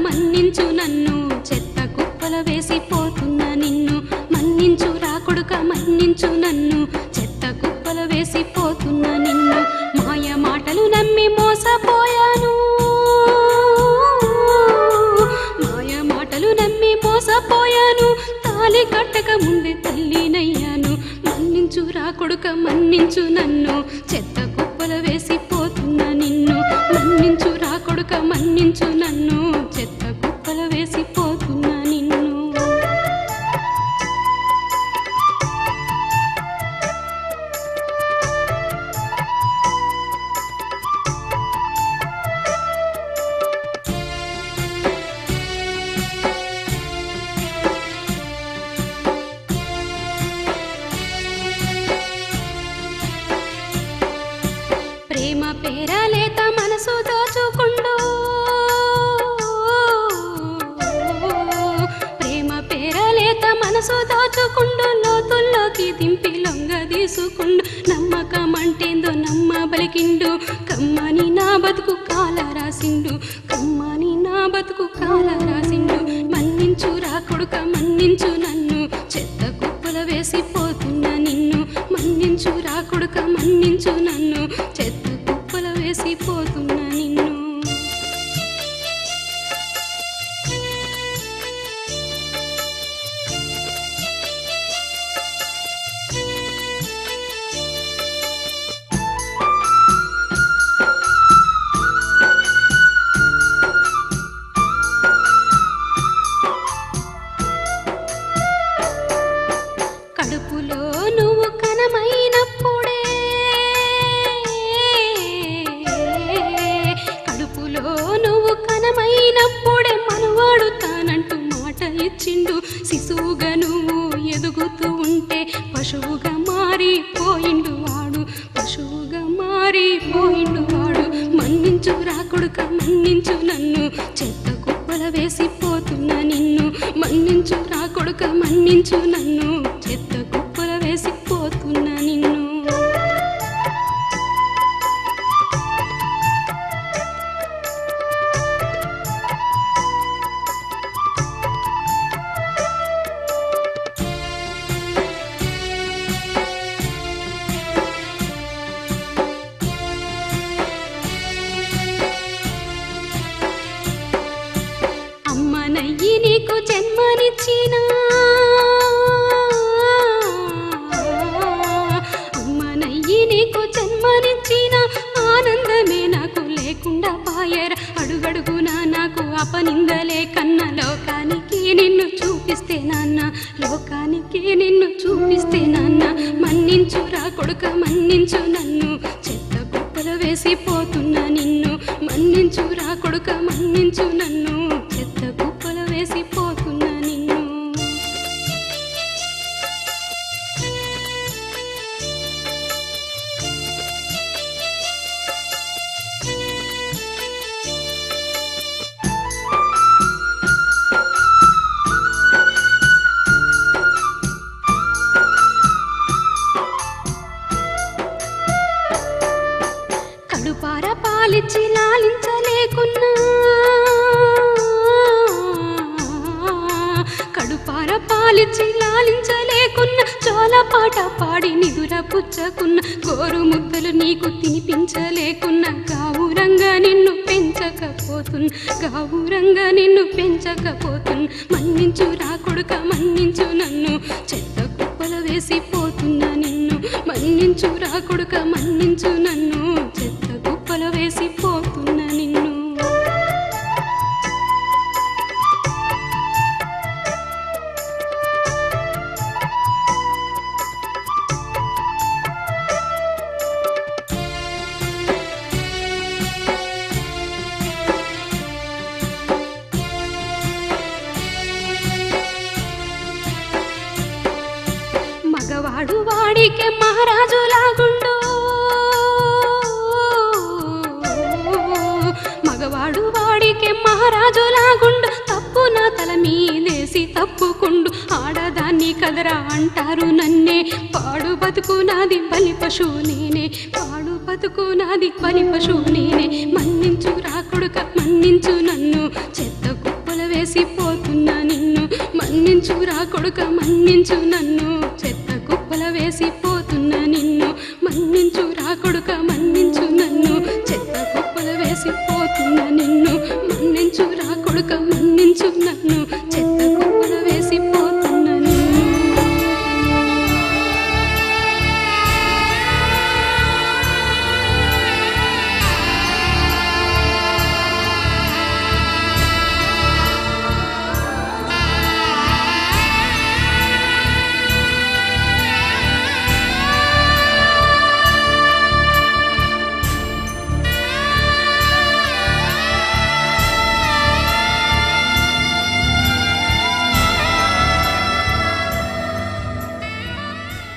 మన్నించు నన్ను చెత్త కుప్పల వేసిపోతున్న నిన్ను. మన్నించు రాకొడుక మన్నించు నన్ను చెత్త కుప్పల వేసిపోతున్న నిన్ను. మాయ మాటలు నమ్మి మోసపోయాను. మాయ మాటలు నమ్మి మోసపోయాను. తాలి కట్టక ముందే తల్లినయ్యాను. మన్నించు రాకొడుక మన్నించు నన్ను. చెత్త కుప్పల వేసి మన్నించు మన్నించు నన్ను చెత్త కుప్పలు వేసిపోతున్నా నిన్ను. ప్రేమ పేరలేత మనసుతో లొంగ నమ్మకం అంటేందో నమ్మ బలికిండు. కమ్మని నా బతుకు కాల రాసిండు కమ్మని నా బతుకు కాల రాసిండు. మన్నించు రా కొడుక మన్నించు నన్ను. చెత్త కుప్పల వేసిపోతున్నా నిన్ను. మన్నించు రా కొడుక మన్నించు నన్ను. కనమైనప్పుడే మనవాడు తానంటూ మాట ఇచ్చిండు. శిశువుగా నువ్వు ఎదుగుతూ ఉంటే పశువుగా మారిపోయిండు వాడు. పశువుగా మారిపోయిండు వాడు. మన్నించు రాకుడుక మన్నించు నన్ను. చెత్త కుప్పల వేసిపోతున్నా నిన్ను. మన్నించు రాకుడుక మన్నించు నన్ను. నయ్యి నీకు జన్మనిచ్చిన. అమ్మనయ్యి నీకు జన్మనిచ్చిన. ఆనందమే నాకు లేకుండా పాయర్. అడుగడుగునా నాకు అపనిందలే కన్న లోకానికి నిన్ను చూపిస్తే నాన్న. లోకానికి నిన్ను చూపిస్తే నాన్న. మన్నించురా కొడుక మన్నించు నన్ను. పాలిచ్చి లాలించలేకున్నా. కడుపార పాలిచ్చి లాలించలేకున్నా. చోల పాట పాడి నిదుర పుచ్చకున్న. గోరు ముద్దలు నీకు తినిపించలేకున్నా. గావురంగా నిన్ను పెంచకపోతున్ గావురంగా నిన్ను పెంచకపోతున్ మన్నించు రా కొడుక మన్నించు నన్ను. చెత్త కుప్పల వేసిపోతున్నా నిన్ను. మన్నించు రా కొడుక మన్నించు నన్ను. వాడికే మహారాజు లాగుండు మగవాడు వాడికే మహారాజు లాగుండు తప్పు నా తల మీదేసి తప్పుకుండు. ఆడదాన్ని కదరా అంటారు నన్నే. పాడు బతుకు నాది బలి పశువు నేనే. పాడు బతుకు నాది బలి పశువు నేనే. మన్నించు రాకుడుక మన్నించు నన్ను. చెత్త కుప్పల వేసిపోతున్నా నిన్ను. మన్నించు రా కొడుక మన్నించు నన్ను. చెత్త వేసిపోతున్న వేసి పోతున్న నిన్ను. మన్నించు రా కొడుక మన్నించు నన్ను. చెత్త కుప్పలు వేసి పోతున్న నిన్ను. మన్నించు రా కొడుక మన్నించు నన్ను.